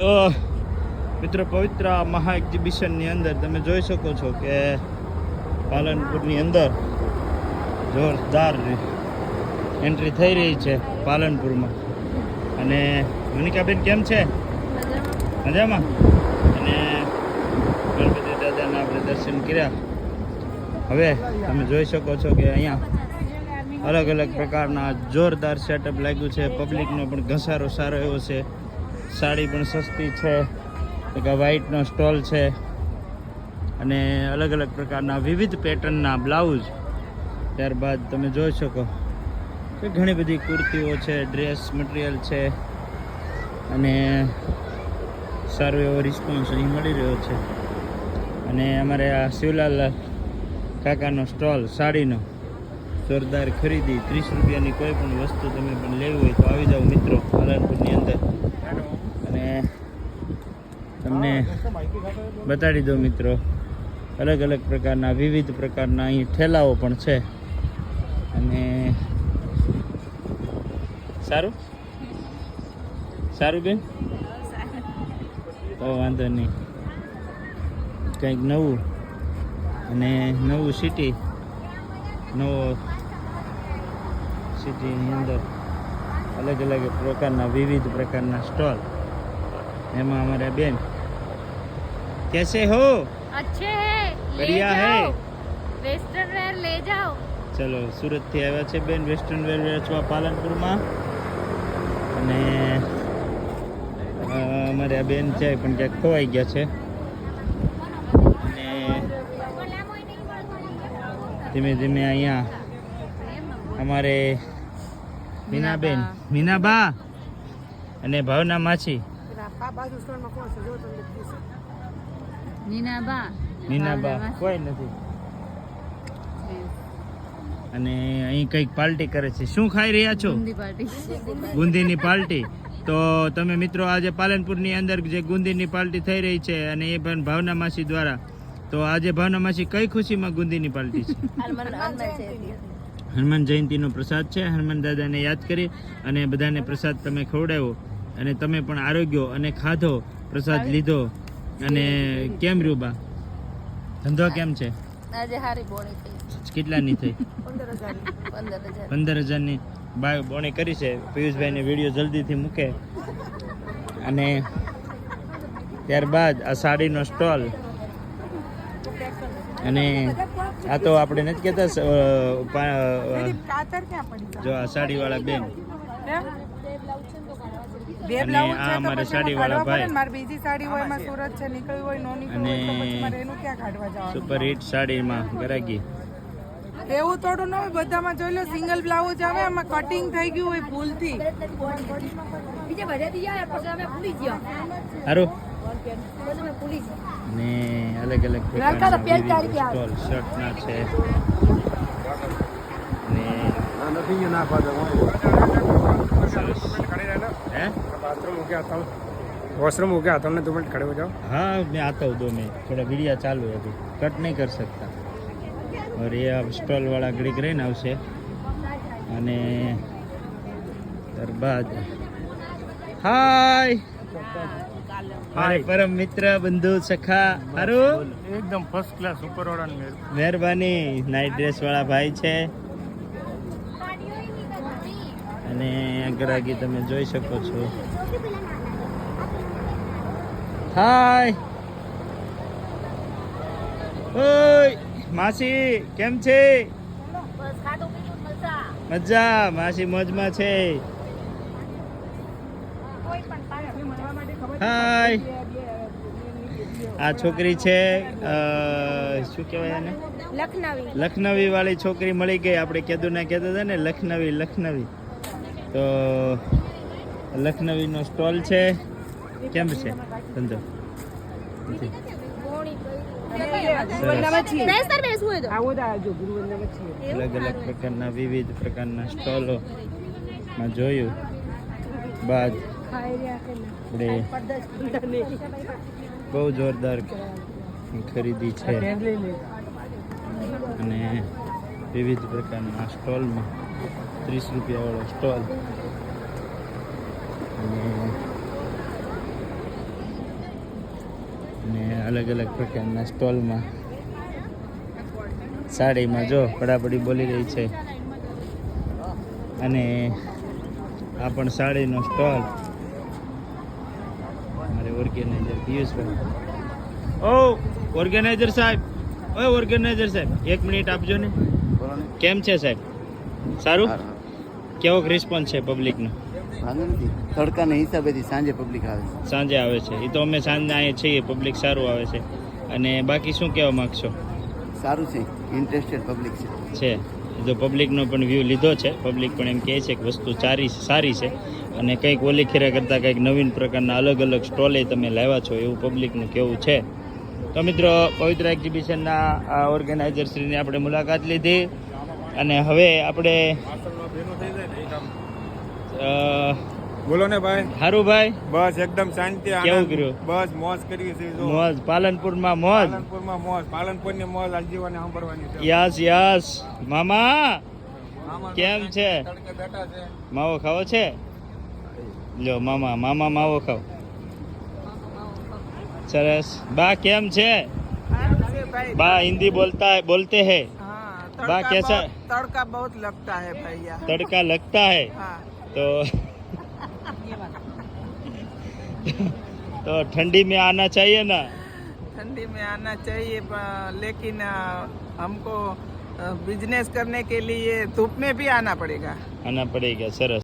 અ, મિત્રો પવિત્ર મહા એક્ઝિબિશનની અંદર તમે જોઈ શકો છો કે પાલનપુરની અંદર જોરદાર એન્ટ્રી થઈ રહી છે પાલનપુરમાં. અને મનિકાબેન કેમ છે? મજામાં. અને ગણપતિ દાદાના આપણે દર્શન કર્યા. હવે તમે જોઈ શકો છો કે અહીંયા અલગ અલગ પ્રકારના જોરદાર સેટઅપ લાગ્યું છે. પબ્લિકનો પણ ઘસારો સારો એવો છે. સાડી પણ સસ્તી છે, એક આ વ્હાઈટનો સ્ટોલ છે, અને અલગ અલગ પ્રકારના વિવિધ પેટર્નના બ્લાઉઝ ત્યારબાદ તમે જોઈ શકો કે ઘણી બધી કુર્તીઓ છે ડ્રેસ મટીરિયલ છે, અને સારો એવો રિસ્પોન્સ અહીં મળી રહ્યો છે. અને અમારે આ શિવલાલ કાકાનો સ્ટોલ સાડીનો જોરદાર ખરીદી. ત્રીસ રૂપિયાની કોઈ પણ વસ્તુ તમે પણ લેવી હોય તો આવી જાઓ મિત્રો, પાલનપુરની અંદર. અને તમને બતાડી દો મિત્રો, અલગ અલગ પ્રકારના, વિવિધ પ્રકારના અહીં ઠેલાઓ પણ છે. અને સારું? સારું બેન? તો વાંધો નહીં. કંઈક નવું અને નવું સિટી નવો સિટીની અંદર અલગ અલગ પ્રકારના, વિવિધ પ્રકારના સ્ટોલ એમાં અમારા બેન કેસે હો अच्छे है ले बढ़िया है। जाओ वेस्टर्न वेयर ले जाओ ચલો સુરતથી આવ્યા છે બેન વેસ્ટર્ન વેર વેચવા પાલનપુરમાં અને અ, અમારે આ બેન છે પણ ક્યાંક ખોવાઈ ગયા છે અને ધીમે ધીમે અહીંયા અમારે મીનાબેન મીનાબા અને ભાવના માછી મીનાબા નીનાબા. કોઈ નથી. અને અહીં કંઈક પાર્ટી કરે છે. શું ખાઈ રહ્યા છો? બુંદી ની પાર્ટી. તો તમે મિત્રો આજે પાલનપુરની અંદર જે ગુંદીની પાર્ટી થઈ રહી છે અને એ પણ ભાવના માસી દ્વારા તો આજે ભાવના માસી કઈ ખુશીમાં ગુંદીની પાર્ટી છે? હનુમાન જયંતિનો પ્રસાદ છે. હનુમાન દાદાને યાદ કરી અને બધાને પ્રસાદ તમે ખવડાવ્યો અને તમે પણ આરોગ્ય અને ખાધો પ્રસાદ લીધો અને કેમ રહ્યું બા? ધંધો કેમ છે? આજે હારી બોણી થઈ. કેટલાની થઈ? પંદર હજાર પંદર હજારની બાય બોણી કરી છે. પિયુષભાઈને વીડિયો જલ્દીથી મૂકે. અને ત્યારબાદ આ સાડીનો સ્ટોલ. અને આ તો આપણે નથી કહેતા જો આ સાડીવાળા બેન. બે બ્લાઉઝ છે તો પછી સાડીવાળા કાઢવા ભાઈ. મારી બીજી સાડી હોય એમાં સુરત છે નીકળી હોય નો નીકળી હોય તો અને પછી મારે એનું ક્યાં કાઢવા જવાનું? સુપર હિટ સાડીમાં ગરાગી. એવું થોડું ન હોય બધામાં જોઈ લો સિંગલ બ્લાઉઝ આવે એમાં કટિંગ થઈ ગયું હોય ભૂલથી. બીજે બધેથી યાર પછી અમે ભૂલી ગયા હારું. ને અલગ અલગ લડકા છે પ્રકારના પહેરતા વિવિધ ગયા. સ્ટોલ શર્ટના છે ને સરસ હે वॉशरूम हो गया आता हूँ दो मिनट खड़े हो जाओ हाँ मैं आता हूँ दो मिनट थोड़ा वीडियो चालू है अभी कट नहीं कर सकता और ये अब સ્ટોલ વાળા ઘડીક રહીને આવશે અને ત્યારબાદ હાય મારે પરમ મિત્ર બંધુ સખા હારું एकदम फर्स्ट क्लास ऊपर वाला मेरे મહેરબાની નાઇટ ડ્રેસ વાળા ભાઈ છે અને અગ્રાગી તમે જોઈ શકો છો. હાય. ઓય માસી કેમ છે? મજા માસી મોજમાં છે. હાય. આ છોકરી છે શું કહેવાય એને? લખનવી. લખનવી વાળી છોકરી મળી ગઈ. આપણે કેદુ ના કહેતા હતા ને લખનવી લખનવી. તો લખનવીનો સ્ટોલ છે. કેમ છે? ધંધો અલગ અલગ પ્રકારના વિવિધ પ્રકારના સ્ટોલો માં જોયું. બાદ આપણે બહુ જોરદાર ખરીદી છે. અને વિવિધ પ્રકારના સ્ટોલમાં ત્રીસ રૂપિયાવાળો સ્ટોલ. અને અલગ અલગ પ્રકારના સ્ટોલમાં. સાડીમાં જો પડાપડી બોલી રહી છે. અને આ પણ સાડીનો સ્ટોલ. મારે ઓર્ગેનાઇઝર પિયુષભાઈ ઓ ઓર્ગેનાઇઝર સાહેબ. ઓય ઓર્ગેનાઇઝર સાહેબ. એક મિનિટ આપજો ને. કેમ છે સાહેબ? સારું. કેવો રિસ્પોન્સ છે પબ્લિકનો વાંધો નથી. તડકાના હિસાબેથી સાંજે પબ્લિક આવે છે. સાંજે આવે છે. એ તો અમે સાંજના અહીંયા છીએ પબ્લિક સારું આવે છે. અને બાકી શું કહેવા માગશો? સારું છે. ઇન્ટરેસ્ટેડ પબ્લિક છે. છે. જો પબ્લિકનો પણ વ્યૂ લીધો છે. પબ્લિક પણ એમ કહે છે કે વસ્તુ સારી સારી છે. અને કંઈક ઓલી ખીરા કરતાં કંઈક નવીન પ્રકારના અલગ અલગ સ્ટોલે તમે લાવ્યા છો એવું પબ્લિકનું કહેવું છે. તો મિત્રો પવિત્ર એક્ઝિબિશનના ઓર્ગેનાઇઝરશ્રીની આપણે મુલાકાત લીધી. અને હવે આપણે બોલો ને ભાઈ હારું ભાઈ બસ એકદમ શાંતિ કેવું આનંદ. કર્યું? બસ મોજ કરી છે જો મોજ પાલનપુરમાં મોજ પાલનપુરમાં મોજ પાલનપુરની મોજ આજીવન સાંભળવાની છે યસ યસ મામા મામા કેમ છે તડકે બેઠા છે માવો ખાવો છે લ્યો મામા મામા માવો ખાઓ સરસ બા કેમ છે બા હિન્દી बोलता है बोलते हैं हाँ बा कैसा तड़का बहुत लगता है भैया तड़का लगता है हाँ तो तो ठंडी में आना चाहिए ना ठंडी में आना चाहिए प- लेकिन अ, हमको बिजनेस करने के लिए धूप में भी आना पड़ेगा आना पड़ेगा सरस